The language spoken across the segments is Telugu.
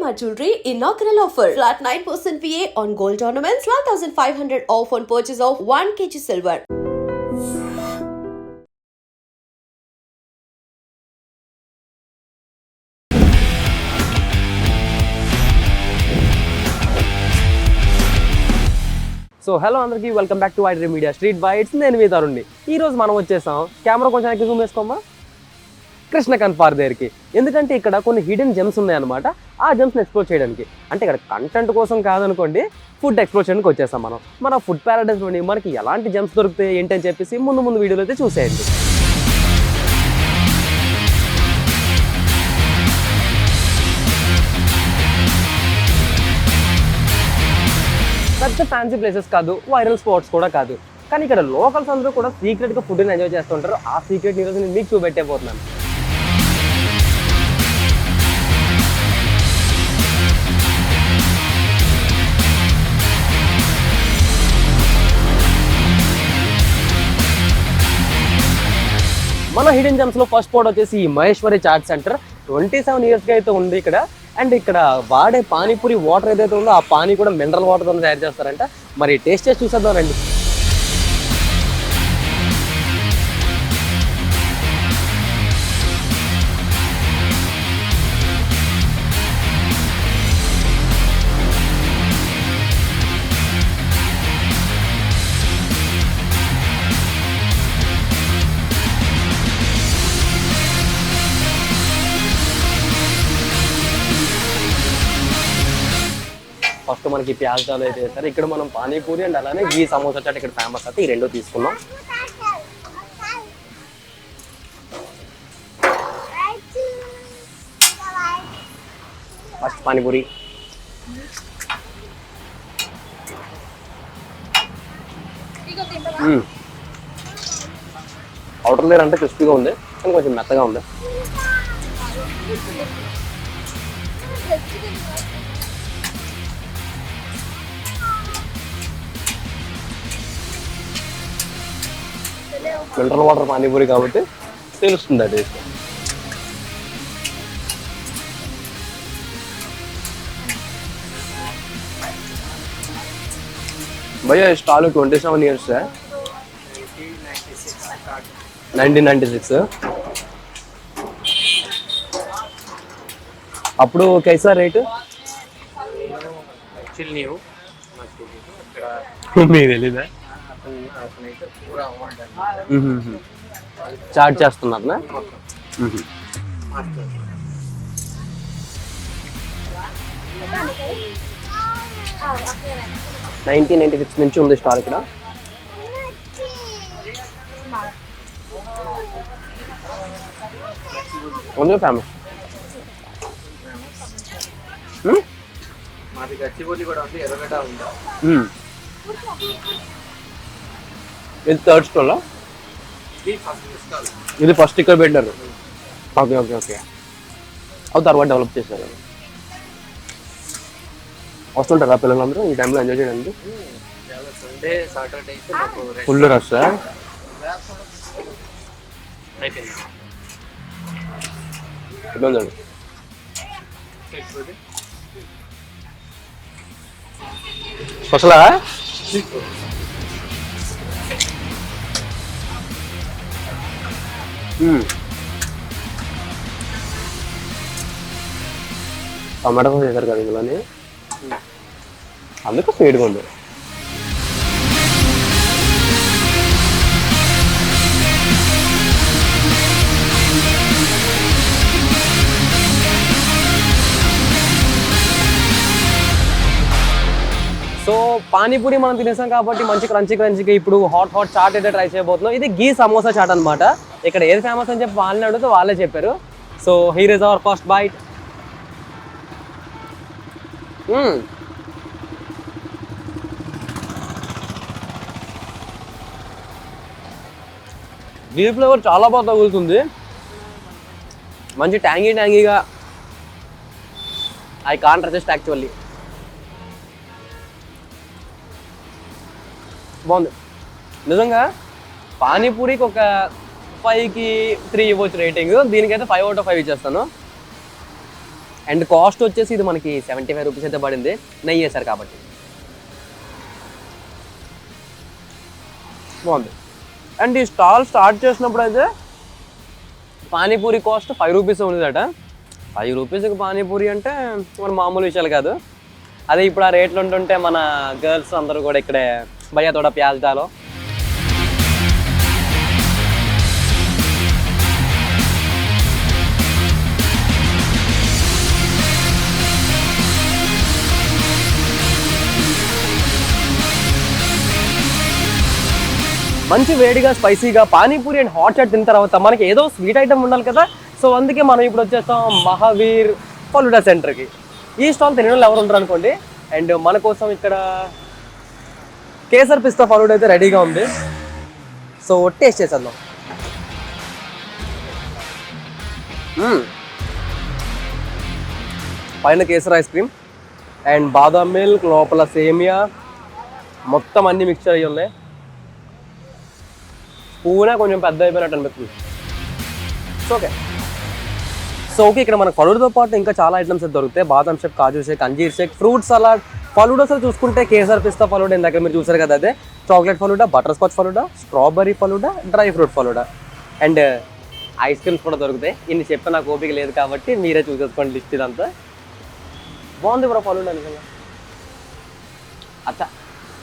Shalimar Jewelry inaugural offer. Flat 9% VA on gold ornaments, 12,500 off on purchase of 1 kg silver. So hello అందరికీ welcome back to iDream media street bites నేను మీ తరుణ్ణి ఈ రోజు మనం వచ్చేసాం కెమెరా కొంచెం ఎక్కువ జూమ్ వేసుకోమా కృష్ణకాంత్ పార్ దగ్గరికి ఎందుకంటే ఇక్కడ కొన్ని హిడెన్ జెమ్స్ ఉన్నాయన్నమాట ఆ జెమ్స్ని ఎక్స్ప్లోర్ చేయడానికి. అంటే ఇక్కడ కంటెంట్ కోసం కాదనుకోండి ఫుడ్ ఎక్స్ప్లోర్ చేయడానికి వచ్చేస్తాం మనం. మన ఫుడ్ ప్యారడైస్లోని మనకి ఎలాంటి జెమ్స్ దొరుకుతాయి ఏంటని చెప్పేసి ముందు ముందు వీడియోలో అయితే చూసేయండి. పెద్ద ఫ్యాన్సీ ప్లేసెస్ కాదు వైరల్ స్పాట్స్ కూడా కాదు. కానీ ఇక్కడ లోకల్స్ అందరూ కూడా సీక్రెట్గా ఫుడ్ని ఎంజాయ్ చేస్తుంటారు ఆ సీక్రెట్ ఈరోజు నేను మీకు చూపెట్టే మన హిడెన్ జమ్స్లో ఫస్ట్ స్పాట్ వచ్చేసి ఈ Maheshwari chaat centre. Twenty seven ఇయర్స్గా అయితే ఉంది ఇక్కడ. అండ్ ఇక్కడ వాడే పానీపూరి వాటర్ ఏదైతే ఉందో ఆ పానీ కూడా మినరల్ వాటర్తో తయారు చేస్తారంట. మరి టేస్ట్ చేసి చూసేద్దాం రండి. ఫస్ట్ మనకి ప్యాజ్ డాల్ అయితే వేస్తారు ఇక్కడ మనం పానీపూరి అండ్ అలానే ఈ సమోసా చాట్ ఇక్కడ ఫేమస్ అయితే ఈ రెండు తీసుకున్నాం. ఫస్ట్ పానీపూరి. అవుటర్ లేయర్ అంటే క్రిస్పీగా ఉంది కానీ కొంచెం మెత్తగా ఉంది. ఫిల్టర్ వాటర్ పానీపూరి కాబట్టి తెలుస్తుంది అది భయ్యా stall twenty seven years nineteen ninety six. అప్పుడు కైసా రేట్? మీకు తెలీదా? చార్జ్ చేస్తున్నారు నైన్టీన్ నైన్టీ సిక్స్ నుంచి ఉంది స్టాల్ ఇక్కడ. ఉంది ఫేమస్ మాది గచ్చిబౌలి కూడా ఉంది ఎర్రగడ్డ ఉంది. ఇది థర్డ్ స్టాల్ ఇది ఫస్ట్ స్టాల్ ఇది ఫస్ట్ ఇక్కడ పెట్టారు ఓకే ఓకే ఓకే అవి తర్వాత డెవలప్ చేశారు. వస్తుంటారా పిల్లలందరూ? ఈ టైంలో ఎంజాయ్ చేయడానికి? Rest. ఫుల్ రష్ స్పెషలా? టమాటా సాస్ చేశారు కదా ఇందులోని? అందుకు స్వీట్గా ఉంది. పానీపూరి మనం తినేసాం కాబట్టి మంచి క్రంచి క్రంచిగా ఇప్పుడు హాట్ హాట్ చాట్ అయితే ట్రై చేయబోతున్నాం. ఇది గీ సమోసా చాట్ అనమాట ఇక్కడ ఏది ఫేమస్ అని చెప్పి వాళ్ళని అడిగితే వాళ్ళే చెప్పారు. So here is our first bite ghee flavour చాలా బాగా తగులుతుంది. మంచి ట్యాంగీ ట్యాంగీగా ఐ కాంట్ రెసిస్ట్ యాక్చువల్లీ బాగుంది. నిజంగా పానీపూరికి ఒక ఫైవ్కి త్రీ ఇవ్వచ్చు రేటింగ్. దీనికైతే ఫైవ్ అవుట్ ఆఫ్ ఫైవ్ ఇచ్చేస్తాను. అండ్ కాస్ట్ వచ్చేసి ఇది మనకి సెవెంటీ ఫైవ్ రూపీస్ అయితే పడింది. నెయ్యి వేసారు కాబట్టి. బాగుంది. అండ్ ఈ స్టాల్ స్టార్ట్ చేసినప్పుడు అయితే పానీపూరి కాస్ట్ ఫైవ్ రూపీస్ ఉండేదట ఫైవ్ రూపీస్కి పానీపూరి అంటే మన మామూలు విషయాలు కాదు. అదే ఇప్పుడు ఆ రేట్లు ఉంటుంటే మన గర్ల్స్ అందరూ కూడా ఇక్కడే भैया थोड़ा प्याज डालो। మంచి వేడిగా స్పైసీగా పానీపూరి అండ్ హాట్ చాట్ తిన్న తర్వాత మనకి ఏదో స్వీట్ ఐటమ్ ఉండాలి కదా? సో అందుకే మనం ఇప్పుడు వచ్చేస్తాం మహావీర్ ఫలుడా సెంటర్కి. ఈ స్టాల్ తినడం వాళ్ళు ఎవరు ఉంటారు అనుకోండి. అండ్ మన కోసం ఇక్కడ కేసర్ పిస్తా ఫాలోడ్ అయితే రెడీగా ఉంది. సో టేస్ట్ చేసేద్దాం. Hmm. పైన కేసర్ ఐస్ క్రీమ్ అండ్ బాదాం మిల్క్ లోపల సేమియా. మొత్తం అన్ని మిక్చర్ అయ్యి ఉన్నాయి. పూనా కొంచెం పెద్ద అయిపోయినట్టు అనిపిస్తుంది. ఓకే సో ఓకే ఇక్కడ మనకు ఫలూడాతో పాటు ఇంకా చాలా ఐటమ్స్ దొరుకుతాయి. బాదం షేక్ కాజు షేక్ అంజీర్ షేక్ ఫ్రూట్ సలాడ్ ఫలూడా అసలు చూసుకుంటే కేసర్ పిస్తా ఫలూడా ఇందాక మీరు చూసారు కదా అదే. Chocolate falooda butterscotch falooda strawberry falooda dry fruit falooda. And ice creams కూడా దొరుకుతాయి. ఇన్ని చెప్పి నాకు ఓపిక లేదు కాబట్టి మీరే చూసేసుకోండి లిస్ట్ ఇదంతా. బాగుంది బ్రో ఫలూడా నిజంగా. అచ్చా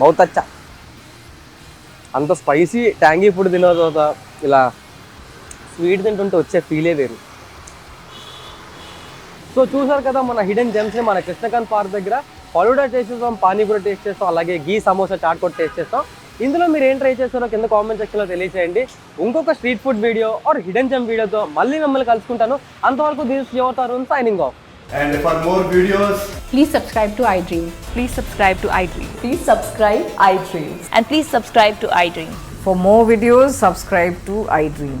బౌత్ అచ్చా. అంత స్పైసీ ట్యాంగీ ఫుడ్ తిన్న తర్వాత ఇలా స్వీట్ తింటుంటే వచ్చే ఫీలే వేరు. సో చూసారు కదా మన హిడెన్ జెమ్స్ని మన కృష్ణకాంత్ పార్క్ దగ్గర ఫలూడా టేస్ట్ చేస్తాం పానీపూరి టేస్ట్ చేస్తాం అలాగే గీ సమోసా చాట్ కూడా టేస్ట్ చేస్తాం ఇందులో మీరు ఏం ట్రై చేస్తారో కింద కామెంట్ సెక్షన్లో తెలియచేయండి ఇంకొక street food video or hidden gem వీడియోతో మళ్ళీ మిమ్మల్ని కలుసుకుంటాను అంతవరకు this your Tarun signing off And for more videos, Please subscribe to iDream. Please subscribe to iDream. Please subscribe iDreams. And please subscribe to iDream. For more videos, subscribe to iDream.